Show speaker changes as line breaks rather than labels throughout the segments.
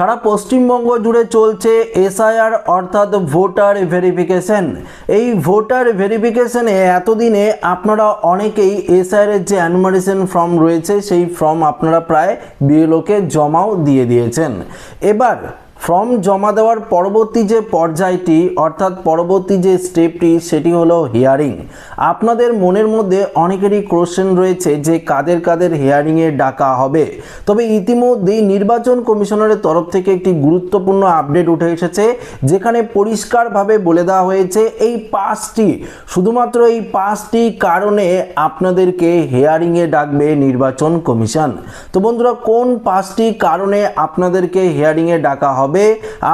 সারা পশ্চিমবঙ্গ জুড়ে চলছে এসআইআর অর্থাৎ ভোটার ভেরিফিকেশন। এই ভোটার ভেরিফিকেশনে এতদিনে আপনারা অনেকেই এসআইআর এর যে অ্যানুমারেশন ফর্ম রয়েছে, সেই ফর্ম আপনারা প্রায় বিএলওকে জমাও দিয়ে দিয়েছেন। এবার ফর্ম জমা দেওয়ার পরবর্তী যে পর্যায়টি, অর্থাৎ পরবর্তী যে স্টেপটি, সেটি হলো হিয়ারিং আপনাদের মনের মধ্যে অনেকেরই কোশ্চেন রয়েছে যে কাদের কাদের হিয়ারিংয়ে ডাকা হবে। তবে ইতিমধ্যেই নির্বাচন কমিশনারের তরফ থেকে একটি গুরুত্বপূর্ণ আপডেট উঠে এসেছে, যেখানে পরিষ্কারভাবে বলে দেওয়া হয়েছে এই পাঁচটি, শুধুমাত্র এই পাঁচটি কারণে আপনাদেরকে হিয়ারিংয়ে ডাকবে নির্বাচন কমিশন। তো বন্ধুরা, কোন পাঁচটি কারণে আপনাদেরকে হিয়ারিংয়ে ডাকা হবে?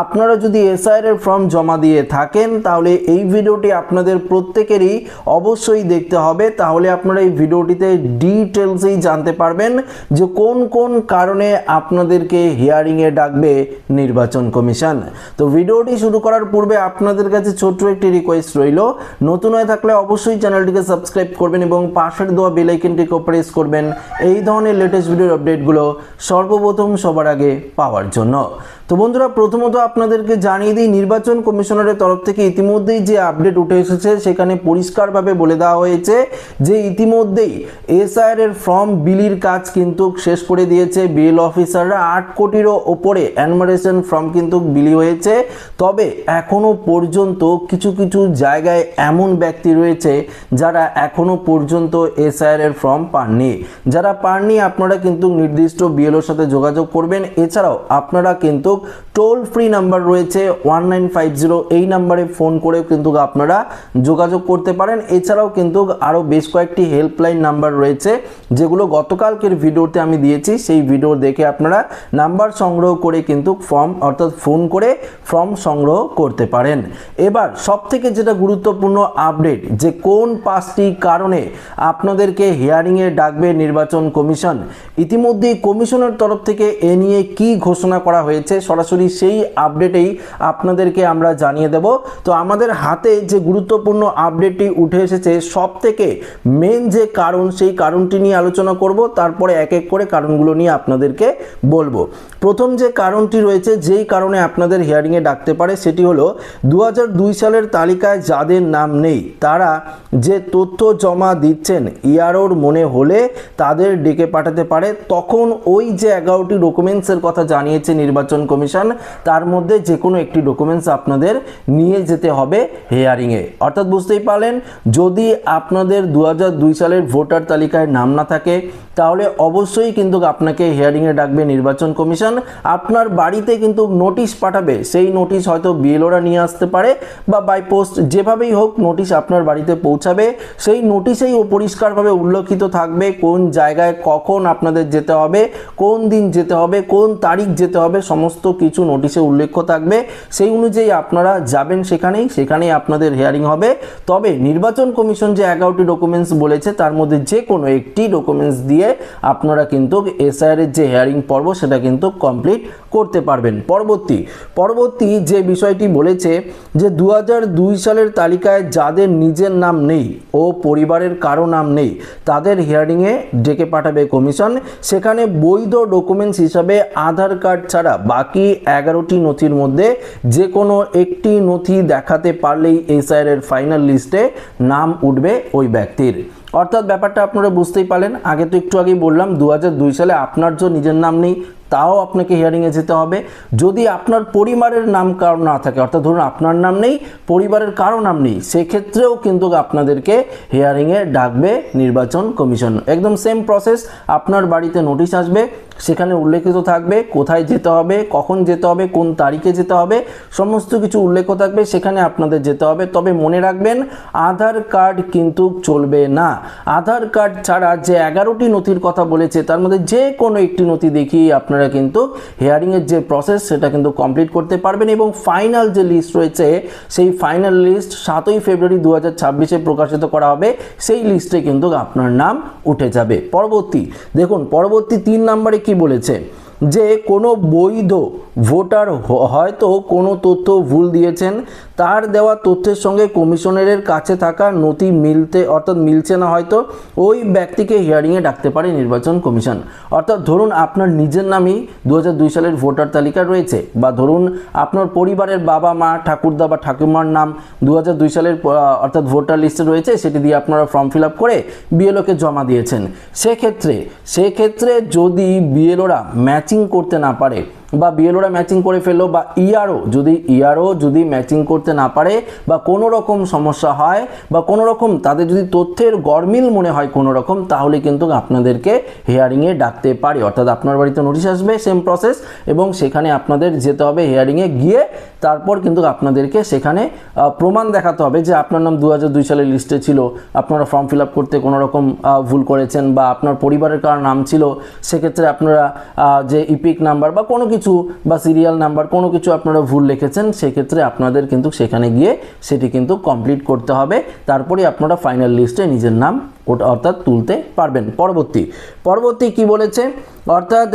আপনারা যদি এসআইআর এর ফর্ম জমা দিয়ে থাকেন, তাহলে এই ভিডিওটি আপনাদের প্রত্যেকেরই অবশ্যই দেখতে হবে। তাহলে আপনারা এই ভিডিওটিতে ডিটেলসেই জানতে পারবেন যে কোন কোন কারণে আপনাদেরকে হিয়ারিংয়ে ডাকবে নির্বাচন কমিশন। তো ভিডিওটি শুরু করার পূর্বে আপনাদের কাছে ছোট্ট একটি রিকোয়েস্ট রইল। নতুন হয়ে থাকলে অবশ্যই চ্যানেলটিকে সাবস্ক্রাইব করবেন এবং পাশের দেওয়া বেল আইকনটিকে প্রেস করবেন। এই ধরনের লেটেস্ট ভিডিওর আপডেটগুলো সর্বপ্রথম সবার আগে পাওয়ার জন্য। তো বন্ধুরা, প্রথমত আপনাদেরকে জানিয়ে দিই, নির্বাচন কমিশনারের তরফ থেকে ইতিমধ্যেই যে আপডেট উঠে এসেছে, সেখানে পরিষ্কারভাবে বলে দেওয়া হয়েছে যে ইতিমধ্যেই এসআইআর এর ফর্ম বিলির কাজ কিন্তু শেষ করে দিয়েছে বিএল অফিসাররা। আট কোটিরও ওপরে অ্যানমারেশন ফর্ম কিন্তু বিলি হয়েছে। তবে এখনও পর্যন্ত কিছু কিছু জায়গায় এমন ব্যক্তি রয়েছে যারা এখনও পর্যন্ত এসআইআর এর ফর্ম পাননি। যারা পাননি, আপনারা কিন্তু নির্দিষ্ট বিএলওর সাথে যোগাযোগ করবেন। এছাড়াও আপনারা কিন্তু globe টোল ফ্রি নাম্বার রয়েছে ওয়ান নাইন ফাইভ জিরো এই নাম্বারে ফোন করে কিন্তু আপনারা যোগাযোগ করতে পারেন। এছাড়াও কিন্তু আরও বেশ কয়েকটি হেল্পলাইন নাম্বার রয়েছে, যেগুলো গতকালকের ভিডিওতে আমি দিয়েছি। সেই ভিডিও দেখে আপনারা নাম্বার সংগ্রহ করে কিন্তু ফর্ম অর্থাৎ ফোন করে ফর্ম সংগ্রহ করতে পারেন। এবার সব থেকে যেটা গুরুত্বপূর্ণ আপডেট যে কোন পাঁচটি কারণে আপনাদেরকে হিয়ারিংয়ে ডাকবে নির্বাচন কমিশন, ইতিমধ্যেই কমিশনের তরফ থেকে এ নিয়ে কি ঘোষণা করা হয়েছে, সরাসরি সেই আপডেটেই আপনাদেরকে আমরা জানিয়ে দেব। তো আমাদের হাতে যে গুরুত্বপূর্ণ আপডেটটি উঠে এসেছে সব থেকে মেন যে কারণ, সেই কারণটি নিয়ে আলোচনা করব। তারপরে এক এক করে কারণগুলো নিয়ে আপনাদেরকে বলব। প্রথম যে কারণটি রয়েছে, যেই কারণে আপনাদের হিয়ারিংয়ে ডাকতে পারে, সেটি হলো দু হাজার দুই সালের তালিকায় যাদের নাম নেই, তারা যে তথ্য জমা দিচ্ছেন ইয়ারোর মনে হলে তাদের ডেকে পাঠাতে পারে। তখন ওই যে এগারোটি ডকুমেন্টসের কথা জানিয়েছে নির্বাচন কমিশন, তার মধ্যে যে কোনো একটি ডকুমেন্টস আপনাদের নিয়ে যেতে হবে হেয়ারিংয়ে অর্থাৎ বুঝতেই পারলেন, যদি আপনাদের দু হাজার দুই সালের ভোটার তালিকায় নাম না থাকে, তাহলে অবশ্যই কিন্তু আপনাকে হিয়ারিংয়ে ডাকবে নির্বাচন কমিশন। আপনার বাড়িতে কিন্তু নোটিশ পাঠাবে। সেই নোটিশ হয়তো বিএলওরা নিয়ে আসতে পারে বা বাই পোস্ট যেভাবেই হোক নোটিশ আপনার বাড়িতে পৌঁছাবে। সেই নোটিশেই ও পরিষ্কারভাবে উল্লেখিত থাকবে কোন জায়গায় কখন আপনাদের যেতে হবে, কোন দিন যেতে হবে, কোন তারিখ যেতে হবে, সমস্ত কিছু নোটিশে উল্লেখ থাকবে। সেই অনুযায়ী আপনারা যাবেন সেখানেই সেখানেই আপনাদের হিয়ারিং হবে। তবে নির্বাচন কমিশন যে এগারোটি ডকুমেন্টস বলেছে, তার মধ্যে যে কোনো একটি ডকুমেন্টস দিয়ে আপনারা কিন্তু এসআইআর এর যে হিয়ারিং পর্ব, সেটা কিন্তু কমপ্লিট করতে পারবেন। পরবর্তী পরবর্তী যে বিষয়টি বলেছে যে দু হাজার দুই সালের তালিকায় যাদের নিজের নাম নেই ও পরিবারের কারও নাম নেই, তাদের হিয়ারিংয়ে ডেকে পাঠাবে কমিশন সেখানে বৈধ ডকুমেন্টস হিসাবে আধার কার্ড ছাড়া বাকি এগারোটি নথির মধ্যে যে কোনো একটি নথি দেখাতে পারলেই এসআইআর এর ফাইনাল লিস্টে নাম উঠবে ওই ব্যক্তির। অর্থাৎ ব্যাপারটা আপনারা বুঝতেই পারলেন। আগে তো একটু আগেই বললাম দু হাজার দুই সালে আপনার যে নিজের নাম নেই তাও আপনাকে হিয়ারিংয়ে যেতে হবে। যদি আপনার পরিবারের নাম কারও না থাকে, অর্থাৎ ধরুন আপনার নাম নেই, পরিবারের কারও নাম নেই, সেক্ষেত্রেও কিন্তু আপনাদেরকে হিয়ারিংয়ে ডাকবে নির্বাচন কমিশন। একদম সেম প্রসেস আপনার বাড়িতে নোটিশ আসবে সেখানে উল্লেখিত থাকবে কোথায় যেতে হবে, কখন যেতে হবে, কোন তারিখে যেতে হবে, সমস্ত কিছু উল্লেখ থাকবে, সেখানে আপনাদের যেতে হবে। তবে মনে রাখবেন, আধার কার্ড কিন্তু চলবে না। আধার কার্ড ছাড়া যে এগারোটি নথির কথা বলেছে, তার মধ্যে যে কোনো একটি নথি দেখিয়ে আপনারা কিন্তু হিয়ারিংয়ের যে প্রসেস সেটা কিন্তু কমপ্লিট করতে পারবেন এবং ফাইনাল যে লিস্ট রয়েছে, সেই ফাইনাল লিস্ট সাতই ফেব্রুয়ারি দু হাজার ছাব্বিশে প্রকাশিত করা হবে। সেই লিস্টে কিন্তু আপনার নাম উঠে যাবে। পরবর্তী, দেখুন, পরবর্তী তিন নম্বরে কি বলেছে? যে কোনো বৈধ ভোটার হয়তো কোনো তথ্য ভুল দিয়েছেন তার দেওয়া তথ্যের সঙ্গে কমিশনারের কাছে থাকা নথি মিলতে, অর্থাৎ মিলছে না হয়তো, ওই ব্যক্তিকে হিয়ারিংয়ে ডাকতে পারে নির্বাচন কমিশন। অর্থাৎ ধরুন আপনার নিজের নামই দু হাজার দুই সালের ভোটার তালিকা রয়েছে, বা ধরুন আপনার পরিবারের বাবা মা, ঠাকুরদা বা ঠাকুমার নাম দু হাজার দুই সালের অর্থাৎ ভোটার লিস্টে রয়েছে, সেটি দিয়ে আপনারা ফর্ম ফিল করে বিএলওকে জমা দিয়েছেন। সেক্ষেত্রে সেক্ষেত্রে যদি বিএলওরা ম্যাচিং করতে না পারে বা বিএলওরা ম্যাচিং করে ফেলল বা ইআরও যদি ইআরও যদি ম্যাচিং করতে না পারে বা কোনো রকম সমস্যা হয় বা কোনো রকম তাদের যদি তথ্যের গরমিল মনে হয় কোনো রকম, তাহলে কিন্তু আপনাদেরকে হেয়ারিংয়ে ডাকতে পারে। অর্থাৎ আপনার বাড়িতে নোটিশ আসবে সেম প্রসেস এবং সেখানে আপনাদের যেতে হবে হেয়ারিংয়ে গিয়ে, তারপর কিন্তু আপনাদেরকে সেখানে প্রমাণ দেখাতে হবে যে আপনার নাম দু হাজার দুই সালের লিস্টে ছিল, আপনারা ফর্ম ফিল আপ করতে কোনো রকম ভুল করেছেন বা আপনার পরিবারের কার নাম ছিল, সেক্ষেত্রে আপনারা যে ইপিক নাম্বার বা কোনো কিছু বা সিরিয়াল নাম্বার কোনো কিছু আপনারা ভুল লিখেছেন, সেক্ষেত্রে আপনাদের কিন্তু সেখানে গিয়ে সেটি কিন্তু কমপ্লিট করতে হবে। তারপরে আপনারা ফাইনাল লিস্টে নিজের নাম ওটা অর্থাৎ তুলতে পারবেন। পরবর্তী পরবর্তী কি বলেছে? অর্থাৎ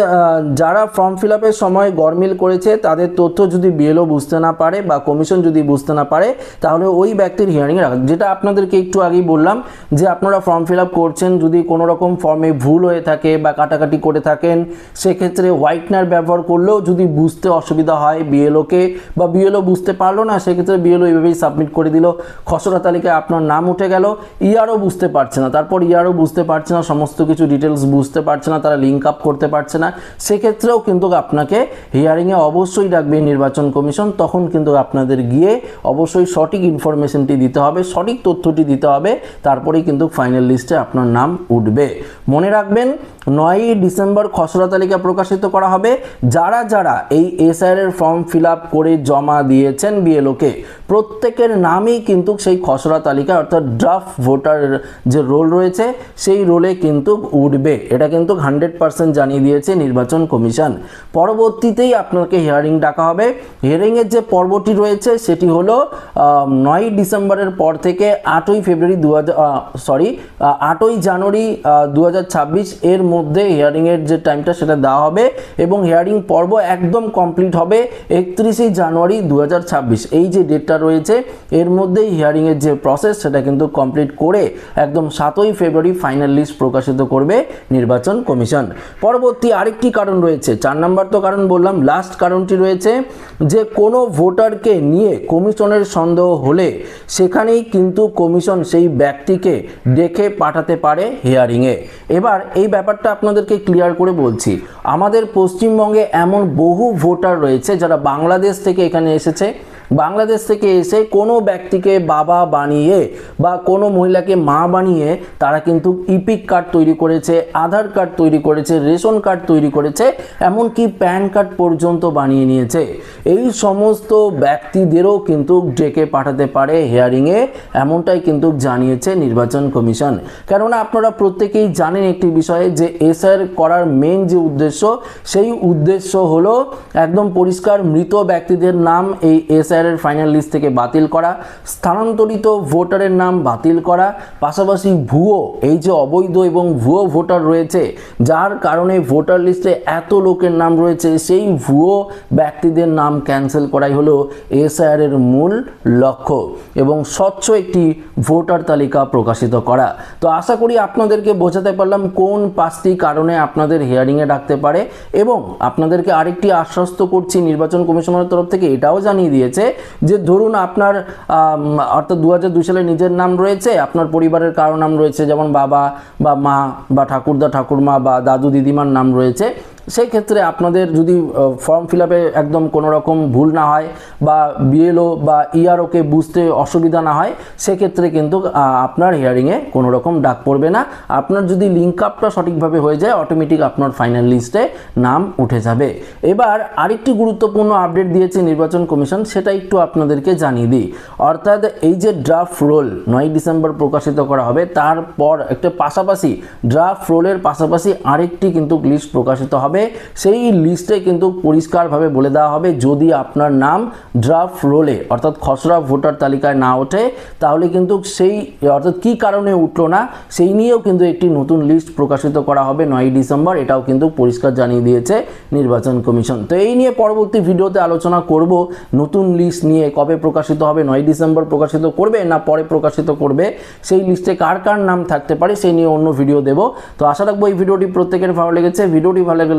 যারা ফর্ম ফিল আপের সময় গরমিল করেছে, তাদের তথ্য যদি বিএলও বুঝতে না পারে বা কমিশন যদি বুঝতে না পারে, তাহলে ওই ব্যক্তির হিয়ারিং রাখা যেটা আপনাদেরকে একটু আগেই বললাম, যে আপনারা ফর্ম ফিল আপ করছেন, যদি কোনো রকম ফর্মে ভুল হয়ে থাকে বা কাটাকাটি করে থাকেন, সেক্ষেত্রে হোয়াইটনার ব্যবহার করলেও যদি বুঝতে অসুবিধা হয় বিএলওকে বা বিএলও বুঝতে পারল না, সেক্ষেত্রে বিএলও এইভাবেই সাবমিট করে দিল। খসড়া তালিকায় আপনার নাম উঠে গেল ইয়ারও বুঝতে পারছে না। তারপর ইয়ারও বুঝতে পারছে না, সমস্ত কিছু ডিটেলস বুঝতে পারছে না, তারা লিঙ্ক আপ করতে পারছে না। সেক্ষেত্রেও কিন্তু আপনাকে হিয়ারিংয়ে অবশ্যই ডাকবে নির্বাচন কমিশন, তখন কিন্তু আপনাদের গিয়ে অবশ্যই সঠিক ইনফরমেশনটি দিতে হবে, সঠিক তথ্যটি দিতে হবে, তারপরেই কিন্তু ফাইনাল লিস্টে আপনার নাম উঠবে। মনে রাখবেন, নয়ই ডিসেম্বর খসড়া তালিকা প্রকাশিত করা হবে। যারা যারা এই এসআর এর ফর্ম ফিল করে জমা দিয়েছেন বিএলওকে প্রত্যেকের নামই কিন্তু সেই খসড়া তালিকা, অর্থাৎ ড্রাফট ভোটার যে রোল রয়েছে, সেই রোলে কিন্তু উঠবে। এটা কিন্তু হান্ড্রেড পার্সেন্ট জানিয়ে দিয়েছে নির্বাচন কমিশন। পরবর্তীতেই আপনাকে হিয়ারিং ডাকা হবে। হিয়ারিংয়ের যে পর্বটি রয়েছে, সেটি হলো নয় ডিসেম্বরের পর থেকে আটই ফেব্রুয়ারি দু সরি আটই জানুয়ারি দু হাজার ছাব্বিশ এর মধ্যে হিয়ারিংয়ের যে টাইমটা সেটা দেওয়া হবে এবং হিয়ারিং পর্ব একদম কমপ্লিট হবে একত্রিশে জানুয়ারি দু হাজার ছাব্বিশ। এই যে ডেটটা রয়েছে, এর মধ্যেই হিয়ারিংয়ের যে প্রসেস সেটা কিন্তু কমপ্লিট করে একদম সাতই ফেব্রুয়ারি ফাইনাল লিস্ট প্রকাশিত করবে নির্বাচন কমিশন। পরবর্তী আরেকটি কারণ রয়েছে, চার নম্বর তো কারণ বললাম লাস্ট কারণটি রয়েছে যে কোনো ভোটারকে নিয়ে কমিশনের সন্দেহ হলে সেখানেই কিন্তু কমিশন সেই ব্যক্তিকে ডেকে পাঠাতে পারে হিয়ারিংয়ে এবার এই ব্যাপারটা আপনাদেরকে ক্লিয়ার করে বলছি, আমাদের পশ্চিমবঙ্গে এমন বহু ভোটার রয়েছে যারা বাংলাদেশ থেকে এখানে এসেছে। বাংলাদেশ থেকে এসে কোনো ব্যক্তিকে বাবা বানিয়ে বা কোনো মহিলাকে মা বানিয়ে তারা কিন্তু ইপিক কার্ড তৈরি করেছে, আধার কার্ড তৈরি করেছে, রেশন কার্ড তৈরি করেছে, এমনকি প্যান কার্ড পর্যন্ত বানিয়ে নিয়েছে। এই সমস্ত ব্যক্তিদেরও কিন্তু ডেকে পাঠাতে পারে হেয়ারিংয়ে, এমনটাই কিন্তু জানিয়েছে নির্বাচন কমিশন। কেননা আপনারা প্রত্যেকেই জানেন একটি বিষয়ে যে এসআর করার মেন যে উদ্দেশ্য, সেই উদ্দেশ্য হলো একদম পরিষ্কার মৃত ব্যক্তিদের নাম এই এসআর এর ফাইনাল লিস্ট থেকে বাতিল করা, স্থানান্তরিত ভোটারের নাম বাতিল করা, পাশাপাশি ভুয়ো, এই যে অবৈধ এবং ভুয়ো ভোটার রয়েছে, যার কারণে ভোটার লিস্টে এত লোকের নাম রয়েছে, সেই ভুয়ো ব্যক্তিদের নাম ক্যান্সেল করাই হলো এসআর এর মূল লক্ষ্য এবং স্বচ্ছ একটি ভোটার তালিকা প্রকাশিত করা। তো আশা করি আপনাদেরকে বোঝাতে পারলাম কোন পাঁচটি কারণে আপনাদের হিয়ারিংয়ে ডাকতে পারে এবং আপনাদেরকে আরেকটি আশ্বস্ত করছি নির্বাচন কমিশনের তরফ থেকে, এটাও জানিয়ে দিয়েছে যে ধরুন আপনার অর্থাৎ দু হাজার দুই সালে নিজের নাম রয়েছে, আপনার পরিবারের কারও নাম রয়েছে, যেমন বাবা বা মা বা ঠাকুরদা, ঠাকুরমা বা দাদু, দিদিমার নাম রয়েছে সেই ক্ষেত্রে আপনাদের যদি ফর্ম ফিল একদম কোনো রকম ভুল না হয় বা বিএলও বা ইআরওকে বুঝতে অসুবিধা না হয় সেক্ষেত্রে কিন্তু আপনার হিয়ারিংয়ে কোনো রকম ডাক পড়বে না। আপনার যদি লিঙ্ক আপটা সঠিকভাবে হয়ে যায় অটোমেটিক আপনার ফাইনাল লিস্টে নাম উঠে যাবে। এবার আরেকটি গুরুত্বপূর্ণ আপডেট দিয়েছে নির্বাচন কমিশন, সেটা একটু আপনাদেরকে জানিয়ে দিই। অর্থাৎ এই যে ড্রাফট রোল নয় ডিসেম্বর প্রকাশিত করা হবে, তারপর একটা পাশাপাশি ড্রাফট রোলের পাশাপাশি আরেকটি কিন্তু লিস্ট প্রকাশিত হবে। হবে। সেই লিস্টে কিন্তু পরিষ্কারভাবে বলে দেওয়া হবে, যদি আপনার নাম ড্রাফট রোলে অর্থাৎ খসড়া ভোটার তালিকায় না ওঠে, তাহলে কিন্তু সেই, অর্থাৎ কী কারণে উঠল না, সেই নিয়েও কিন্তু একটি নতুন লিস্ট প্রকাশিত করা হবে নয় ডিসেম্বর। এটাও কিন্তু পরিষ্কার জানিয়ে দিয়েছে নির্বাচন কমিশন। তো এই নিয়ে পরবর্তী ভিডিওতে আলোচনা করব, নতুন লিস্ট নিয়ে কবে প্রকাশিত হবে নয় ডিসেম্বর প্রকাশিত করবে না পরে প্রকাশিত করবে, সেই লিস্টে কার কার নাম থাকতে পারে, সেই নিয়ে অন্য ভিডিও দেব। তো আশা রাখব এই ভিডিওটি প্রত্যেকের ভালো লেগেছে। ভিডিওটি ভালো লাগলে